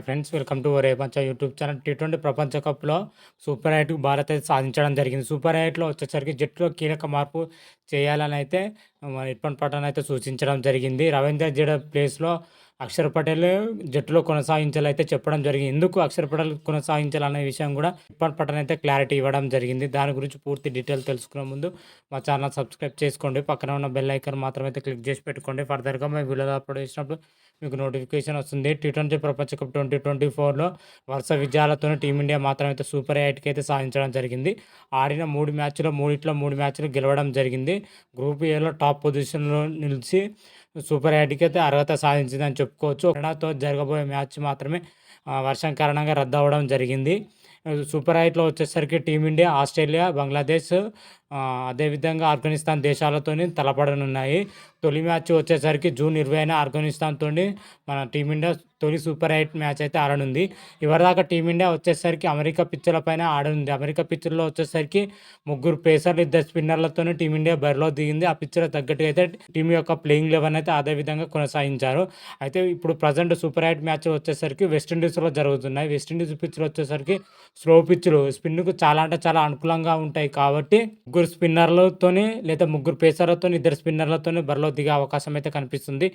Hi friends welcome to Repancha YouTube channel T twenty ప్రపంచ కప్లో super eight Bharat అయితే సాధించడం జరిగింది. సూపర్ ఎయిట్లో వచ్చేసరికి జట్టులో కీలక మార్పు చేయాలని అయితే ఇర్ఫాన్ పఠాన్ అయితే సూచించడం జరిగింది. రవీంద్ర జడ ప్లేస్లో అక్షర్ పటేల్ జట్టులో కొనసాగించాలైతే చెప్పడం జరిగింది. ఎందుకు అక్షర్ పటేల్ కొనసాగించాలనే విషయం కూడా ఇప్పటి పటన్ అయితే క్లారిటీ ఇవ్వడం జరిగింది. దాని గురించి పూర్తి డీటెయిల్ తెలుసుకునే ముందు మా ఛానల్ సబ్స్క్రైబ్ చేసుకోండి. పక్కన ఉన్న బెల్ ఐకన్ మాత్రం అయితే క్లిక్ చేసి పెట్టుకోండి. ఫర్దర్గా మేము వీడియో అప్లోడ్ చేసినప్పుడు మీకు నోటిఫికేషన్ వస్తుంది. టీ ట్వంటీ ప్రపంచ కప్ ట్వంటీ ట్వంటీ ఫోర్లో వరుస విజయాలతో టీమిండియా మాత్రం అయితే సూపర్ ఎయిట్కి అయితే సాధించడం జరిగింది. ఆడిన మూడు మ్యాచ్లో మూడిట్లో మూడు మ్యాచ్లు గెలవడం జరిగింది. గ్రూప్ ఏలో టాప్ పొజిషన్లో నిలిచి సూపర్ ఎయిట్కి అయితే అర్హత సాధించిందని చెప్పుకోవచ్చు. కెనడాతో జరగబోయే మ్యాచ్ మాత్రమే వర్షం కారణంగా రద్దు అవ్వడం జరిగింది. సూపర్ ఎయిట్లో వచ్చేసరికి టీమిండియా ఆస్ట్రేలియా బంగ్లాదేశ్ అదేవిధంగా ఆఫ్ఘనిస్తాన్ దేశాలతో తలపడనున్నాయి. తొలి మ్యాచ్ వచ్చేసరికి జూన్ ఇరవైన ఆఫ్ఘనిస్తాన్తో మన టీమిండియా తొలి సూపర్ ఎయిట్ మ్యాచ్ అయితే ఆడనుంది. ఇవరిదాకా టీమిండియా వచ్చేసరికి అమెరికా పిచ్చుల పైన ఆడనుంది. అమెరికా పిచ్చుల్లో వచ్చేసరికి ముగ్గురు పేసర్లు ఇద్దరు స్పిన్నర్లతోనే టీమిండియా బరిలో దిగింది. ఆ పిచ్చుల తగ్గట్టుగా అయితే టీం యొక్క ప్లేయింగ్ లెవెన్ అయితే అదే విధంగా కొనసాగించారు. అయితే ఇప్పుడు ప్రజెంట్ సూపర్ ఎయిట్ మ్యాచ్ వచ్చేసరికి వెస్టిండీస్లో జరుగుతున్నాయి. వెస్టిండీస్ పిచ్చులు వచ్చేసరికి స్లో పిచ్చులు. స్పిన్కు చాలా అంటే చాలా అనుకూలంగా ఉంటాయి కాబట్టి ముగ్గురు ముగ్గురు స్పిన్నర్లతోని లేదా ముగ్గురు పేసర్లతో ఇద్దరు స్పిన్నర్లతోనే బరిలో దిగే అవకాశం అయితే కనిపిస్తుంది.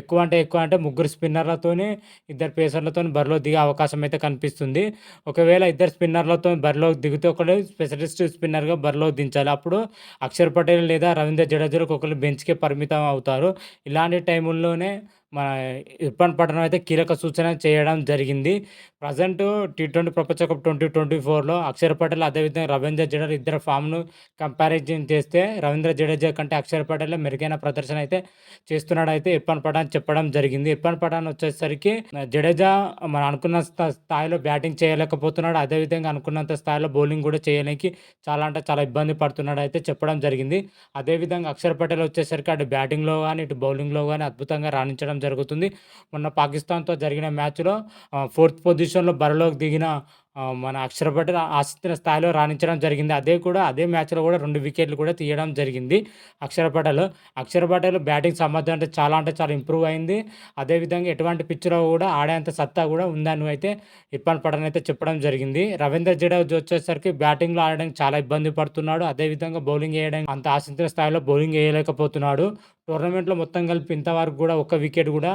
ఎక్కువ అంటే ఎక్కువ అంటే ముగ్గురు స్పిన్నర్లతోనే ఇద్దరు పేసర్లతో బరిలో దిగే అవకాశం అయితే కనిపిస్తుంది. ఒకవేళ ఇద్దరు స్పిన్నర్లతో బరిలో దిగితే ఒకటి స్పెషలిస్ట్ స్పిన్నర్గా బరిలో దించాలి. అప్పుడు అక్షర్ పటేల్ లేదా రవీంద్ర జడేజాకు ఒకరు బెంచ్కే పరిమితం అవుతారు. ఇలాంటి టైముల్లోనే మన ఇర్ఫాన్ పఠాన్ అయితే కీలక సూచన చేయడం జరిగింది. ప్రజెంట్ టీ ట్వంటీ ప్రపంచ కప్ ట్వంటీ ట్వంటీ ఫోర్లో అక్షర్ పటేల్ అదేవిధంగా రవీంద్ర జడేజా ఇద్దరు ఫామ్ను కంపారిజన్ చేస్తే రవీంద్ర జడేజా కంటే అక్షర్ పటేల్ మెరుగైన ప్రదర్శన అయితే చేస్తున్నాడు అయితే ఇర్ఫాన్ పఠాన్ చెప్పడం జరిగింది. ఇర్ఫాన్ పఠాన్ వచ్చేసరికి జడేజా మనం అనుకున్న స్థాయిలో బ్యాటింగ్ చేయలేకపోతున్నాడు. అదేవిధంగా అనుకున్నంత స్థాయిలో బౌలింగ్ కూడా చేయడానికి చాలా అంటే చాలా ఇబ్బంది పడుతున్నాడు అయితే చెప్పడం జరిగింది. అదేవిధంగా అక్షర్ పటేల్ వచ్చేసరికి అటు బ్యాటింగ్లో కానీ ఇటు బౌలింగ్లో కానీ అద్భుతంగా రాణించడం జరుగుతుంది. మొన్న పాకిస్తాన్తో జరిగిన మ్యాచ్లో ఫోర్త్ పొజిషన్లో బరిలోకి దిగిన మన అక్షర ఆశించిన స్థాయిలో రాణించడం జరిగింది. అదే కూడా అదే మ్యాచ్లో కూడా రెండు వికెట్లు కూడా తీయడం జరిగింది అక్షరపటలు. పటేల్ పటేల్ బ్యాటింగ్ సామర్థ్యం అంటే చాలా అంటే చాలా ఇంప్రూవ్ అయింది. అదేవిధంగా ఎటువంటి పిచ్లో కూడా ఆడేంత సత్తా కూడా ఉందని అయితే ఇర్ఫాన్ పఠాన్ అయితే చెప్పడం జరిగింది. రవీంద్ర జడేజా వచ్చేసరికి బ్యాటింగ్లో ఆడడానికి చాలా ఇబ్బంది పడుతున్నాడు. అదేవిధంగా బౌలింగ్ వేయడానికి అంత ఆశించిన స్థాయిలో బౌలింగ్ వేయలేకపోతున్నాడు. టోర్నమెంట్లో మొత్తం కలిపి ఇంతవరకు కూడా ఒక్క వికెట్ కూడా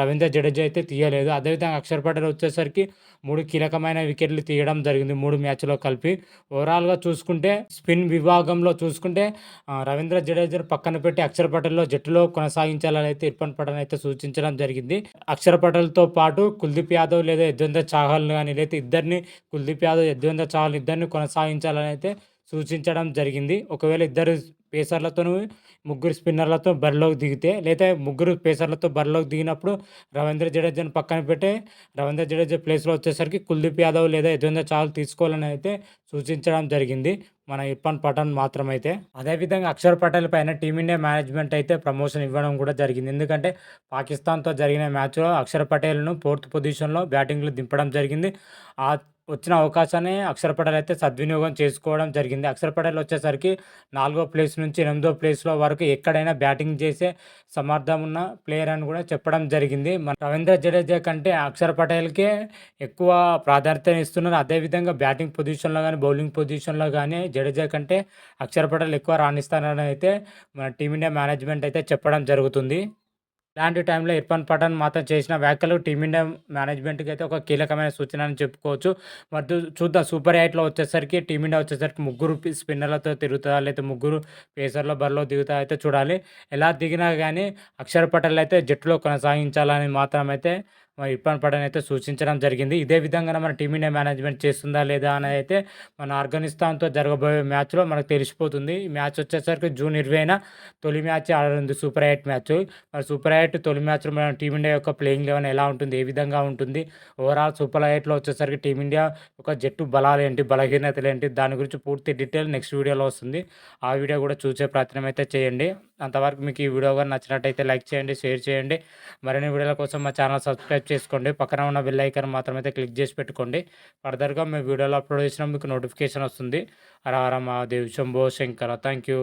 రవీంద్ర జడేజా అయితే తీయలేదు. అదేవిధంగా అక్షర్ పటేల్ వచ్చేసరికి మూడు కీలకమైన వికెట్ వికెట్లు తీయడం జరిగింది మూడు మ్యాచ్లో కలిపి. ఓవరాల్గా చూసుకుంటే స్పిన్ విభాగంలో చూసుకుంటే రవీంద్ర జడేజాను పక్కన పెట్టి అక్షర్ పటేల్లో జట్టులో కొనసాగించాలని అయితే ఇర్ఫాన్ పఠాన్ అయితే సూచించడం జరిగింది. అక్షర్ పటేల్తో పాటు కుల్దీప్ యాదవ్ లేదా యజ్వేంద్ర చాహల్ కానీ లేదా ఇద్దరిని కుల్దీప్ యాదవ్ యజ్వేంద్ర చాహల్ ఇద్దరిని కొనసాగించాలని అయితే సూచించడం జరిగింది. ఒకవేళ ఇద్దరు పేసర్లతోనూ ముగ్గురు స్పిన్నర్లతో బరిలోకి దిగితే లేదా ముగ్గురు పేసర్లతో బరిలోకి దిగినప్పుడు రవీంద్ర జడేజాను పక్కన పెట్టే రవీంద్ర జడేజా ప్లేస్లో వచ్చేసరికి కుల్దీప్ యాదవ్ లేదా యజ్వేంద్ర చాహల్ తీసుకోవాలని అయితే సూచించడం జరిగింది మన ఇర్ఫాన్ పఠాన్ మాత్రమైతే. అదేవిధంగా అక్షర్ పటేల్ పైన టీమిండియా మేనేజ్మెంట్ అయితే ప్రమోషన్ ఇవ్వడం కూడా జరిగింది. ఎందుకంటే పాకిస్తాన్తో జరిగిన మ్యాచ్లో అక్షర్ పటేల్ను ఫోర్త్ పొజిషన్లో బ్యాటింగ్లో దింపడం జరిగింది. ఆ వచ్చిన అవకాశాన్ని అక్షరపటలు అయితే సద్వినియోగం చేసుకోవడం జరిగింది. అక్షర్ వచ్చేసరికి నాలుగో ప్లేస్ నుంచి ఎనిమిదో ప్లేస్లో వరకు ఎక్కడైనా బ్యాటింగ్ చేసే సమర్థం ఉన్న ప్లేయర్ అని కూడా చెప్పడం జరిగింది. మన రవీంద్ర జడేజా కంటే అక్షర్ పటేల్కే ఎక్కువ ప్రాధాన్యత ఇస్తున్నారు. అదేవిధంగా బ్యాటింగ్ పొజిషన్లో కానీ బౌలింగ్ పొజిషన్లో కానీ జడేజా కంటే అక్షర్ పటేల్ ఎక్కువ రాణిస్తారని అయితే మన టీమిండియా మేనేజ్మెంట్ అయితే చెప్పడం జరుగుతుంది. ఇలాంటి టైంలో ఇర్ఫాన్ పఠాన్ మాత్రం చేసిన వ్యాఖ్యలు టీమిండియా మేనేజ్మెంట్కి అయితే ఒక కీలకమైన సూచన అని చెప్పుకోవచ్చు. మరి చూద్దాం. సూపర్ ఎయిట్లో వచ్చేసరికి టీమిండియా వచ్చేసరికి ముగ్గురు స్పిన్నర్లతో తిరుగుతుందా లేకపోతే ముగ్గురు పేసర్ల బరిలో దిగుతా అయితే చూడాలి. ఎలా దిగినా కానీ అక్షర్ పటేల్ అయితే జట్టులో కొనసాగించాలని మాత్రం అయితే ఇర్ఫాన్ పఠాన్ అయితే సూచించడం జరిగింది. ఇదే విధంగా మన టీమిండియా మేనేజ్మెంట్ చేస్తుందా లేదా అని అయితే మన ఆఫ్ఘనిస్తాన్తో జరగబోయే మ్యాచ్లో మనకు తెలిసిపోతుంది. ఈ మ్యాచ్ వచ్చేసరికి జూన్ ఇరవైన తొలి మ్యాచ్ ఆడనుంది సూపర్ ఎయిట్ మ్యాచ్. మరి సూపర్ ఎయిట్ తొలి మ్యాచ్లో మన టీమిండియా యొక్క ప్లేయింగ్ లెవెన్ ఎలా ఉంటుంది? ఏ విధంగా ఉంటుంది? ఓవరాల్ సూపర్ ఎయిట్లో వచ్చేసరికి టీమిండియా ఒక జట్టు బలాలు ఏంటి? బలహీనతలు ఏంటి? దాని గురించి పూర్తి డీటెయిల్ నెక్స్ట్ వీడియోలో వస్తుంది. ఆ వీడియో కూడా చూసే ప్రయత్నం అయితే చేయండి. అంతవరకు మీకు ఈ వీడియో కానీ నచ్చినట్టయితే లైక్ చేయండి షేర్ చేయండి. మరిన్ని వీడియోల కోసం మా ఛానల్ సబ్స్క్రైబ్ చేసుకోండి. పక్కన ఉన్న బెల్ ఐకన్ మాత్రమైతే క్లిక్ చేసి పెట్టుకోండి. ఫర్దర్గా మేము వీడియోలో అప్లోడ్ చేసినా మీకు నోటిఫికేషన్ వస్తుంది. హర హర మహాదేవ్ శంభో శంకర. Thank you